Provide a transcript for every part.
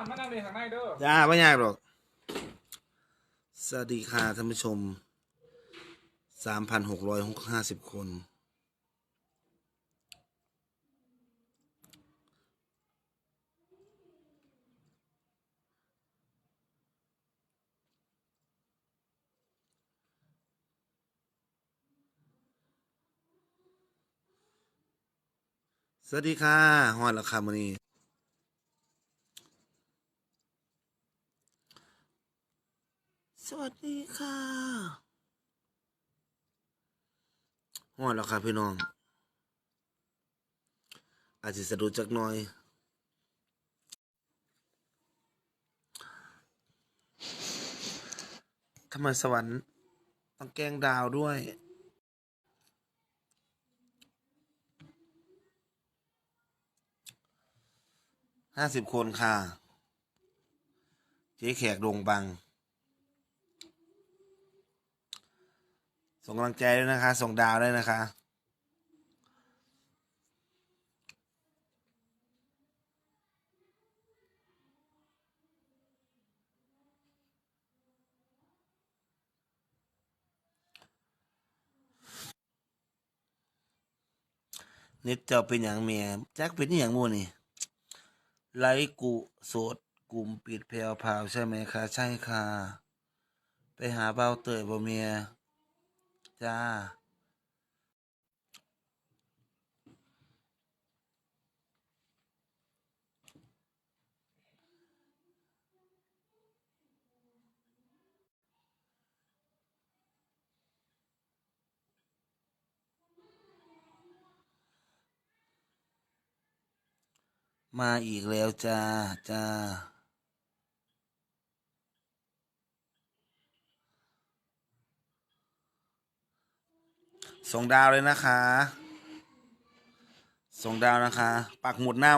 อนมานั่งเรียนทางในเด้อจ้าไม่ยากหรอก สวัสดีค่ะท่านผู้ชม สามพันหกร้อยห้าสิบคน สวัสดีค่ะฮอดแล้วค่ะมื้อนี้ สวัสดีค่ะฮอดแล้วค่ะพี่น้อง อาจจะสะดุดจักหน่อยทำไมสวรรค์ต้องแกล้งดาวด้วยห้าสิบคนค่ะ เจ๊แขกโดงบัง ส่งกำลังใจด้วยนะคะ ส่งดาวด้วยนะคะเน็ตเจ้าเป็นอย่างเมียแจักเป็นอย่างมูนี่ไลกุโสดกลุ่มปิดแพรวพาวใช่ไหมคะ ใช่ค่ะ ไปหาเบ้าเตยบ่เมีย จ้า มาอีกแล้วจ้า จ้า ส่งดาวเลยนะคะ ส่งดาวนะคะ ปักหมุดหน้า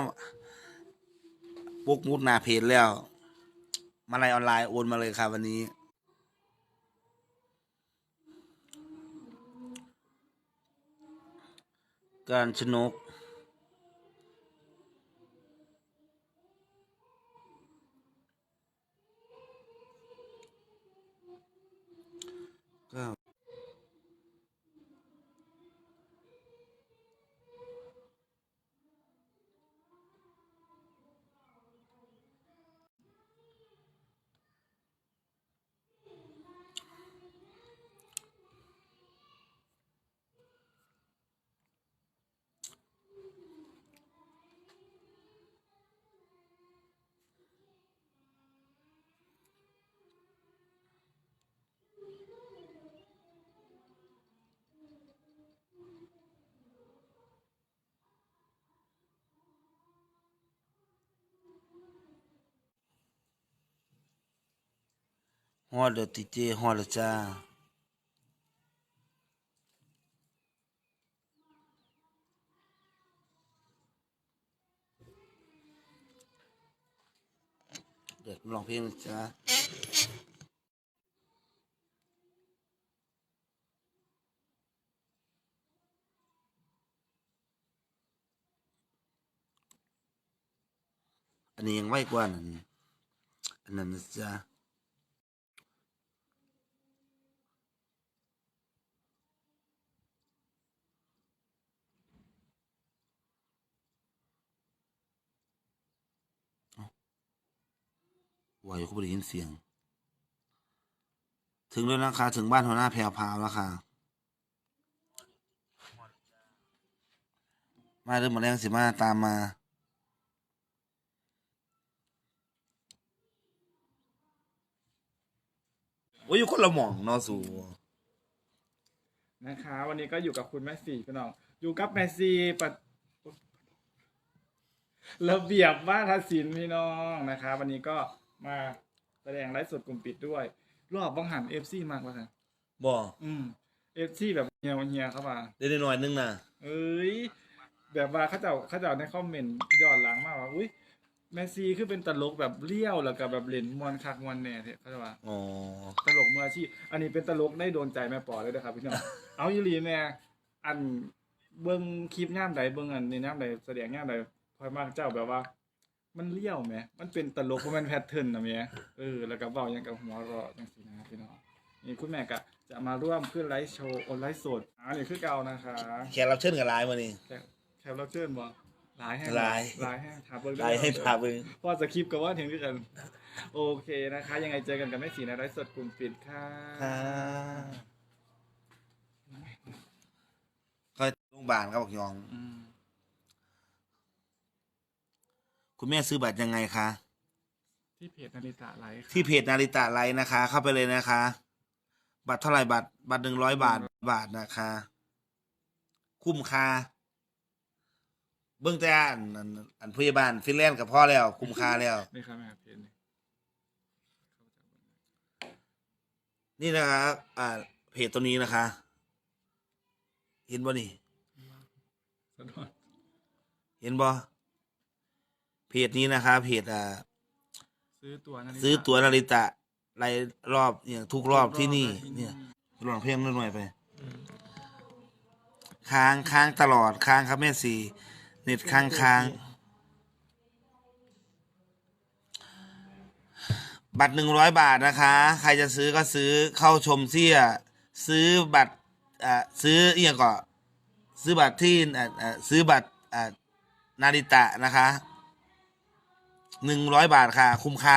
ปุกมุดหน้าเพจแล้ว มาลายออนไลน์โอนมาเลยค่ะวันนี้ การชนกก้ ฮอดเดติเจฮอดจ้าเด็กร้องเพลงนะจ้าอันนี้ยังไวกว่านั้นอันนั้นนะจ้า ว่าอยู่ก็ไม่ได้ยินเสียง ถึงแล้วนะคะ ถึงบ้านหัวหน้าแพรวพราวแล้วค่ะ มาเริ่มมาแรงสิมาตามมา โอ้ยอยู่คนละหม่องเนอสูนะคะ วันนี้ก็อยู่กับคุณแม่สี่พี่น้อง อยู่กับแม่สี่ปัดระเบียบบ้าทศิลป์พี่น้องนะคะ วันนี้ก็ มาแสดงไลฟ์สดกลุ่มปิดด้วย รอบบังหันเอฟซีมากแล้วค่ะบ่อืมเอฟซีแบบเฮียเฮียเข้ามาได้หน่อยนึงนะเอ้ยแบบว่าเขาเจ้าเขาเจ้าในคอมเมนต์ย้อนหลังมากว่าอุ้ยแมสซี่คือเป็นตลกแบบเลี้ยวแล้วก็แบบเล่นมวนคักมวนแหน่เถอะเขาจะว่าอ๋อตลกมืออาชีพอันนี้เป็นตลกได้โดนใจแม่ปอเลยนะครับพี่น้องเอาอีหลีแม่อันเบิ้งคลิปย่ามใดเบิ้งอันในย่ามใดแสดงย่ามใดคอยมากเจ้าแบบว่า มันเลี้ยวไหมมันเป็นตลกเพราะมันแพทเทิร์นนะเมียเออ แล้วก็เบาอย่างกับหัวเราะจังสินะพี่น้องนี่คุณแม่ก็จะมาร่วมขึ้นไลฟ์โชว์ออนไลฟ์สดอ่านี่คือเก่านะคะแขกรับเชิญกับหลายมื้อนี้แคปแคปเราเชิญบ่หลายแห้งหลายหลายแห้งถามเบิ่งหลายให้พาเบิ่งเพราะสคริปต์ก็ว่าถึงด้วยกันโอเคนะคะ ยังไงเจอกันกับแม่สีในไลฟ์สดกลุ่มปิดค่ะค่ะก็โรงพยาบาลครับบอกยอง อืม คุณแม่ซื้อบัตรยังไงคะ ที่เพจนาริตะไลฟ์ค่ะที่เพจนาริตะไลน์นะคะ เข้าไปเลยนะคะ บัตรเท่าไหร่บัตรบัตรหนึ่งร้อยบาทบาทนะคะ คุ้มค่าเบื้องแต่อันอันอันพยาบาลฟินแลนด์กับพ่อแล้ว คุ้มค่าแล้ว นี่ครับแม่เพจนี่นี่นะคะอ่าเพจตัวนี้นะคะ เห็นบ่นี่สะดวกเห็นบ่ เพจนี้นะคะเพจอ่าซื้อตัวนาริตะ ซื้อตั๋วนาริตะรายรอบอย่างทุกรอบที่นี่ เนี่ยลองเพลงนิดหน่อยไปค้างค้างตลอดค้างครับแม่สีเน็ตค้างค้างบัตรหนึ่งร้อยบาทนะคะ ใครจะซื้อก็ซื้อเข้าชมเสี้ยซื้อบัตรอ่าซื้อเอียงก่อนซื้อบัตรที่อ่าอ่าซื้อบัตรอ่านาริตะนะคะ หนึ่งร้อยบาทค่ะ คุ้มค่า